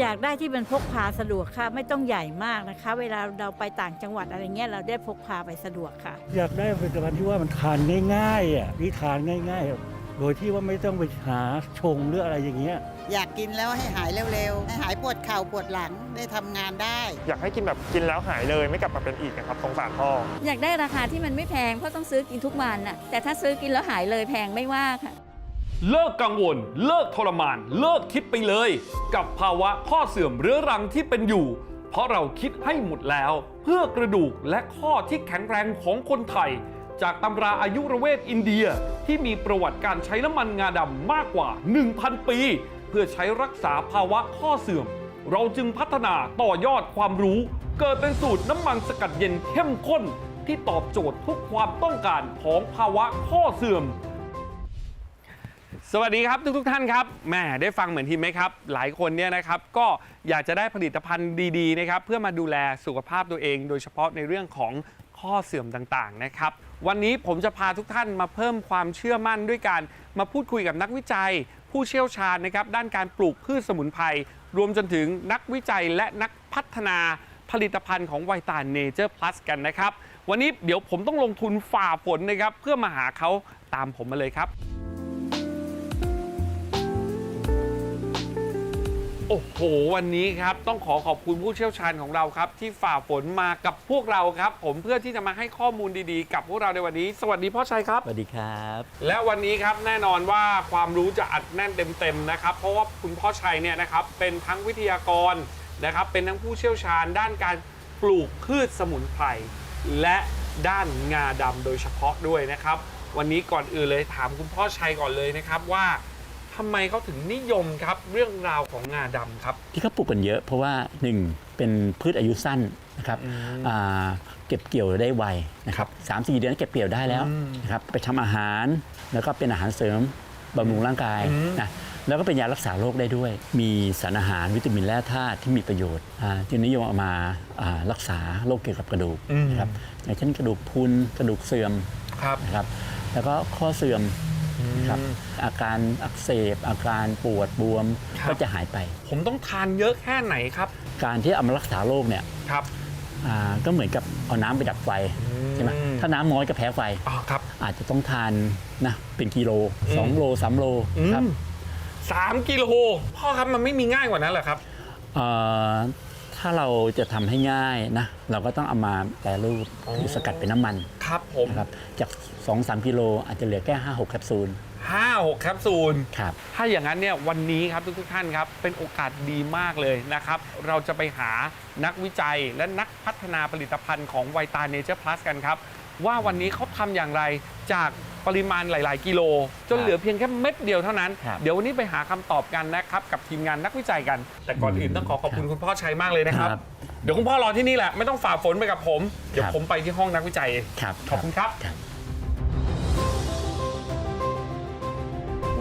อยากได้ที่มันพกพาสะดวกค่ะ ไม่ต้องใหญ่มากนะคะ เวลาเราไปต่างจังหวัดอะไรเงี้ยเราได้พกพาไปสะดวกค่ะ อยากได้ผลิตภัณฑ์ที่ว่ามันทานง่ายๆอะที่ทานง่ายๆ โดยที่ว่าไม่ต้องไปหาชงหรืออะไรอย่างเงี้ยอยากกินแล้วให้หายเร็วๆ ให้หายปวดเข่าปวดหลังได้ทำงานได้ อยากให้กินแบบกินแล้วหายเลยไม่กลับมาเป็นอีกนะครับสงสารพ่อ อยากได้ราคาที่มันไม่แพงเพราะต้องซื้อกินทุกวันน่ะแต่ถ้าซื้อกินแล้วหายเลยแพงไม่ว่าค่ะ เลิกกังวล เลิกทรมาน เลิกคิดไปเลย กับภาวะข้อเสื่อมเรื้อรังที่เป็นอยู่ เพราะเราคิดให้หมดแล้ว เพื่อกระดูกและข้อที่แข็งแรงของคนไทย จากตำราอายุรเวทอินเดียที่มีประวัติการใช้น้ำมันงาดำมากกว่า 1,000 ปี เพื่อใช้รักษาภาวะข้อเสื่อม เราจึงพัฒนาต่อยอดความรู้ เกิดเป็นสูตรน้ำมันสกัดเย็นเข้มข้น ที่ตอบโจทย์ทุกความต้องการของภาวะข้อเสื่อม สวัสดีครับทุกทท่านครับแหม่ได้ฟังเหมือนทีมไหมครับ หลายคนเนี่ยนะครับก็อยากจะได้ผลิตภัณฑ์ดีๆนะครับเพื่อมาดูแลสุขภาพตัวเอง โดยเฉพาะในเรื่องของข้อเสื่อมต่างๆนะครับ วันนี้ผมจะพาทุกท่านมาเพิ่มความเชื่อมั่นด้วยการมาพูดคุยกับนักวิจัย ผู้เชี่ยวชาญนะครับด้านการปลูกพืชสมุนไพรรวมจนถึงนักวิจัยและนักพัฒนาผลิตภัณฑ์ของไวตาเนเจอร์พลัสกันนะครับ วันนี้เดี๋ยวผมต้องลงทุนฝ่าฝนนะครับเพื่อมาหาเขาตามผมมาเลยครับ โอ้โห วันนี้ครับ ต้องขอขอบคุณผู้เชี่ยวชาญของเราครับ ที่ฝ่าฝนมากับพวกเราครับ ผมเพื่อที่จะมาให้ข้อมูลดีๆ กับพวกเราในวันนี้ สวัสดีพ่อชัยครับ สวัสดีครับ และวันนี้ครับแน่นอนว่าความรู้จะอัดแน่นเต็มๆนะครับ เพราะว่าคุณพ่อชัยเนี่ยนะครับเป็นทั้งวิทยากรนะครับ เป็นทั้งผู้เชี่ยวชาญ ด้านการปลูกพืชสมุนไพรและด้านงาดำโดยเฉพาะด้วยนะครับ วันนี้ก่อนอื่นเลยถามคุณพ่อชัยก่อนเลยนะครับว่า ทำไมเขาถึงนิยมครับเรื่องราวของงาดำครับ ที่เขาปลูกกันเยอะ เพราะว่า1เป็นพืชอายุสั้นนะครับอ่าเก็บเกี่ยวได้ไวนะครับสามสี่เดือนเก็บเกี่ยวได้แล้วนะครับไปทำอาหารแล้วก็เป็นอาหารเสริมบำรุงร่างกายนะแล้วก็เป็นยารักษาโรคได้ด้วย มีสารอาหารวิตามินแร่ธาตุที่มีประโยชน์อ่าจึงนิยมเอามาอ่ารักษาโรคเกี่ยวกับกระดูกนะครับอย่างเช่นกระดูกพรุนกระดูกเสื่อมครับนะครับ แล้วก็ข้อเสื่อมนะ ครับอาการอักเสบ อาการปวดบวมครับ ก็จะหายไป ผมต้องทานเยอะแค่ไหนครับการที่เอามารักษาโรคเนี่ยครับ อ่าก็เหมือนกับเอาน้ำไปดับไฟใช่ไหมถ้าน้ำน้อยก็แพ้ไฟ อ๋อครับ อาจจะต้องทานนะเป็นกิโล2โล3โลครับอืมสามกิโลพ่อครับมันไม่มีง่ายกว่านั้นเหรอครับ เอ่อ ถ้าเราจะทำให้ง่ายนะ เราก็ต้องเอามาแปรรูปคือสกัดเป็นน้ำมันครับผมนะครับจาก2-3กิโลอาจจะเหลือแค่5-6แคปซูลห้าหกแคปซูล ครับ ถ้าอย่างนั้นเนี่ยวันนี้ครับทุกๆท่านครับ เป็นโอกาสดีมากเลยนะครับ เราจะไปหานักวิจัยและนักพัฒนาผลิตภัณฑ์ของไวตาเนเจอร์พลัสกันครับ ว่าวันนี้เขาทำอย่างไรจาก ปริมาณหลาย ๆ กิโล จนเหลือเพียงแค่เม็ดเดียวเท่านั้นครับเดี๋ยววันนี้ไปหาคำตอบกันนะครับ กับทีมงานนักวิจัยกัน แต่ก่อนอื่นต้องขอขอบคุณคุณพ่อชัยมากเลยนะครับ ครับเดี๋ยวคุณพ่อรอที่นี่แหละไม่ต้องฝ่าฝนไปกับผม เดี๋ยวครับ ผมไปที่ห้องนักวิจัยเองครับขอบคุณครับ ครับ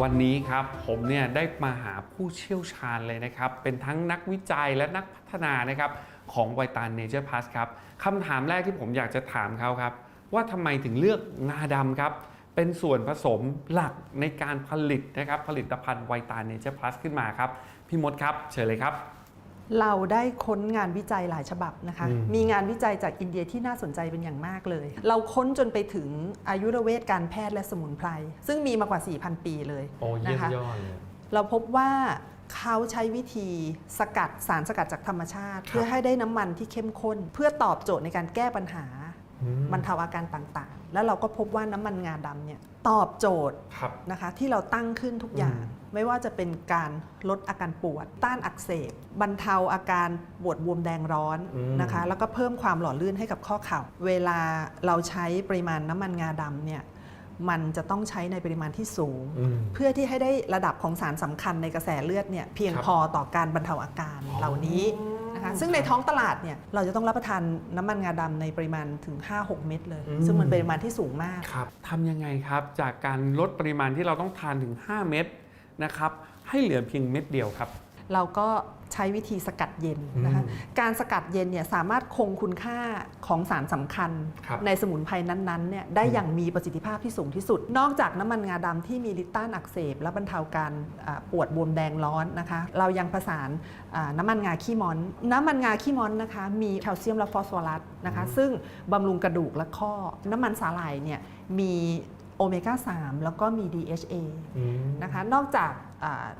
วันนี้ครับผมเนี่ยได้มาหาผู้เชี่ยวชาญเลยนะครับ เป็นทั้งนักวิจัยและนักพัฒนานะครับ ของไวตาเนเจอร์พลัสครับคำถามแรกที่ผมอยากจะถามเขาครับ ว่าทำไมถึงเลือกงาดำครับ เป็นส่วนผสมหลักในการผลิตนะครับผลิตภัณฑ์ไวตาเนเจอร์พลัสขึ้นมาครับ พี่มดครับ เชิญเลยครับ เราได้ค้นงานวิจัยหลายฉบับนะคะอืมมีงานวิจัยจากอินเดียที่น่าสนใจเป็นอย่างมากเลย เราค้นจนไปถึงอายุรเวทการแพทย์และสมุนไพร ซึ่งมีมากว่า 4,000 ปีเลยโอ้เยี่ยนะมคะยอดเลยเราพบว่าเขาใช้วิธีสกัดสารสกัดจากธรรมชาติ เพื่อให้ได้น้ำมันที่เข้มข้น เพื่อตอบโจทย์ในการแก้ปัญหาอืมบรรเทาอาการต่างๆ แล้วเราก็พบว่าน้ำมันงาดำเนี่ยตอบโจทย์ครับ นะคะที่เราตั้งขึ้นทุกอย่าง ไม่ว่าจะเป็นการลดอาการปวด ต้านอักเสบ บรรเทาอาการปวดบวมแดงร้อนอืม นะคะ แล้วก็เพิ่มความหล่อลื่นให้กับข้อเข่า เวลาเราใช้ปริมาณน้ำมันงาดำเนี่ยมันจะต้องใช้ในปริมาณที่สูง อืม เพื่อที่ให้ได้ระดับของสารสำคัญในกระแสเลือดเนี่ยเพียงครับพอต่อการบรรเทาอาการเหล่านี้ นะคะซึ่งในท้องตลาดเนี่ยเราจะต้องรับประทานน้ำมันงาดำในปริมาณถึง 5-6 เม็ดเลยซึ่งมันเป็นปริมาณที่สูงมาก ครับทำยังไงครับ จากการลดปริมาณที่เราต้องทานถึง 5 เม็ดนะครับ ให้เหลือเพียงเม็ดเดียวครับ เราก็ใช้วิธีสกัดเย็นนะคะการสกัดเย็นเนี่ยสามารถคงคุณค่าของสารสำคัญครับในสมุนไพรนั้นๆเนี่ยได้อย่างมีประสิทธิภาพที่สูงที่สุด นอกจากน้ำมันงาดำที่มีฤทธิ์ต้านอักเสบ และบรรเทาการอ่าปวดบวมแดงร้อนนะคะเรายังผสานอ่าน้ำมันงาขี้ม้อน น้ำมันงาขี้ม้อนนะคะมีแคลเซียมและฟอสฟอรัสนะคะซึ่งบำรุงกระดูกและข้อ น้ำมันสาหร่ายเนี่ยมีโอเมก้า 3 แล้วก็มี DHA นะคะ นอกจากอ่า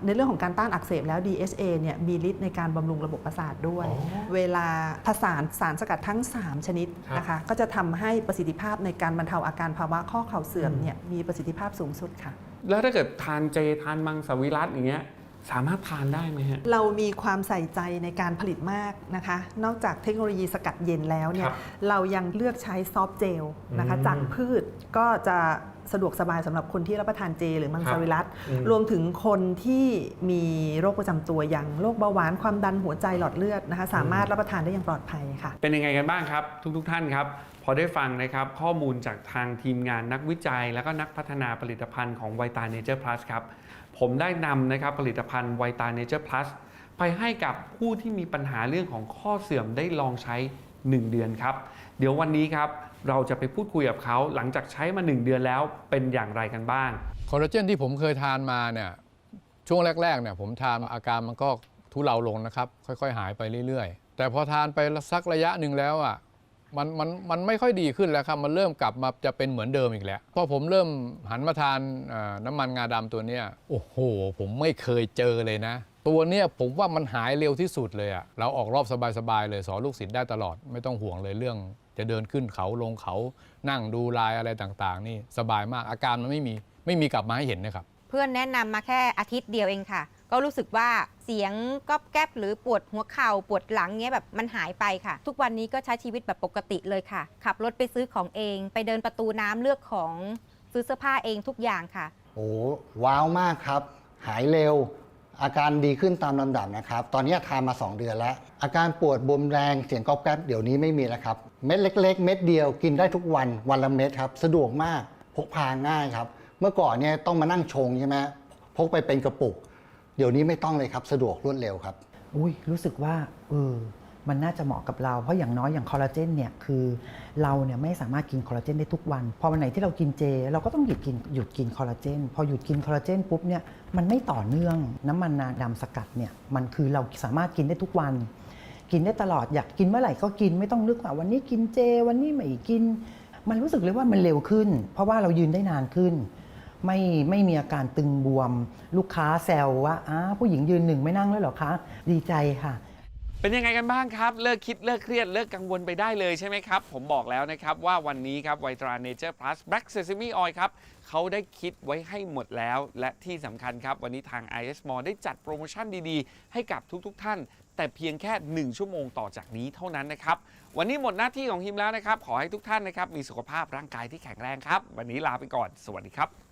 ในเรื่องของการต้านอักเสบแล้ว DHA เนี่ยมีฤทธิ์ในการบำรุงระบบประสาทด้วย เวลาผสานสารสกัดทั้ง 3 ชนิดนะคะก็จะทำให้ประสิทธิภาพในการบรรเทาอาการภาวะข้อเข่าเสื่อมเนี่ยมีประสิทธิภาพสูงสุดค่ะ แล้วถ้าเกิดทานเจทานมังสวิรัตอย่างเงี้ย สามารถทานได้ไหมฮะ เรามีความใส่ใจในการผลิตมากนะคะ นอกจากเทคโนโลยีสกัดเย็นแล้วเนี่คยรับเรายังเลือกใช้ซอฟต์เจลนะคะ อืมจากพืชก็จะสะดวกสบายสำหรับคนที่รับประทานเจ หรือมังครัสบวิรัตอืมรวมถึงคนที่มีโรคประจำตัวอย่างโรคเบาหวานความดันหัวใจหลอดเลือดนะคะ สามารถรับประทานได้อย่างปลอดภัยค่ะ เป็นยังไงกันบ้างครับ ทุกๆทท่านครับ พอได้ฟังนะครับข้อมูลจากทางทีมงานนักวิจัย แล้วก็นักพัฒนาผลิตภัณฑ์ของ v i t a Nature Plus ครับ ผมได้นำนะครับผลิตภัณฑ์ v i t a Nature Plus ไปให้กับผู้ที่มีปัญหาเรื่องของข้อเสื่อมได้ลองใช้ 1 เดือนครับ เดี๋ยววันนี้ครับเราจะไปพูดคุยกับเขาหลังจากใช้มา 1 เดือนแล้วเป็นอย่างไรกันบ้างคอลลาเจนที่ผมเคยทานมาเนี่ยช่วงแรกๆเนี่ยผมทานอาการมันก็ทุเลาลงนะครับ ค่อย ๆ หายไปเรื่อยๆ แต่พอทานไปสักระยะหนึ่งแล้วอะ มันมันมันไม่ค่อยดีขึ้นแล้วครับ มันเริ่มกลับมาจะเป็นเหมือนเดิมอีกแล้ว พอผมเริ่มหันมาทานน้ำมันงาดำตัวเนี้ยโอ้โห ผมไม่เคยเจอเลยนะ ตัวเนี้ยผมว่ามันหายเร็วที่สุดเลยอะเราออกรอบสบายๆเลยสอนลูกศิษย์ได้ตลอดไม่ต้องห่วงเลยเรื่อง จะเดินขึ้นเขาลงเขานั่งดูลายอะไรต่างๆ นี่สบายมากอาการมันไม่มีไม่มีกลับมาให้เห็นนะครับ เพื่อนแนะนำมาแค่อาทิตย์เดียวเองค่ะ ก็รู้สึกว่าเสียงก๊อบแก๊บหรือปวดหัวเข่าปวดหลังเงี้ยแบบมันหายไปค่ะ ทุกวันนี้ก็ใช้ชีวิตแบบปกติเลยค่ะ ขับรถไปซื้อของเอง ไปเดินประตูน้ำเลือกของซื้อเสื้อผ้าเองทุกอย่างค่ะ โอ้ว้าวมากครับ หายเร็ว อาการดีขึ้นตามลำดับนะครับ ตอนนี้ทานมา 2 เดือนแล้ว อาการปวดบวมแรงเสียงก๊อบแก๊บเดี๋ยวนี้ไม่มีแล้วครับ เม็ดเล็ก ๆ เม็ดเดียวกินได้ทุกวันวันละเม็ดครับ สะดวกมากพกพาง่ายครับ เมื่อก่อนเนี่ยต้องมานั่งชงใช่ไหมพกไปเป็นกระปุก เดี๋ยวนี้ไม่ต้องเลยครับสะดวกรวดเร็วครับ อุ้ยรู้สึกว่าเออมันน่าจะเหมาะกับเรา เพราะอย่างน้อยอย่างคอลลาเจนเนี่ยคือเราเนี่ยไม่สามารถกินคอลลาเจนได้ทุกวัน พอวันไหนที่เรากินเจ เราก็ต้องหยุดกินหยุดกินคอลลาเจน พอหยุดกินคอลลาเจนปุ๊บเนี่ยมันไม่ต่อเนื่องน้ำมันนาดำสกัดเนี่ยมันคือเราสามารถกินได้ทุกวัน กินได้ตลอดอยากกินเมื่อไหร่ก็กินไม่ต้องนึกว่าวันนี้กินเจ วันนี้ไม่กิน มันรู้สึกเลยว่ามันเร็วขึ้น เพราะว่าเรายืนได้นานขึ้น ไม่ไม่มีอาการตึงบวม ลูกค้าแซวว่าอ้าผู้หญิงยืนหนึ่งไม่นั่งแล้วเหรอคะ ดีใจค่ะ เป็นยังไงกันบ้างครับ เลิกคิดเลิกเครียด เลิกกังวลไปได้เลยใช่ไหมครับ ผมบอกแล้วนะครับว่าวันนี้ครับไวตราเนเจอร์พลัสแบล็กเซซามีออยครับเขาได้คิดไว้ให้หมดแล้ว และที่สำคัญครับ วันนี้ทาง IS m a l l ได้จัดโปรโมชั่นดีๆ ให้กับทุกๆทท่าน แต่เพียงแค่ 1 ชั่วโมงต่อจากนี้เท่านั้นนะครับ วันนี้หมดหน้าที่ของฮิมแล้วนะครับ ขอให้ทุกท่านนะครับมีสุขภาพร่างกายที่แข็งแรงครับ วันนี้ลาไปก่อน สวัสดีครับ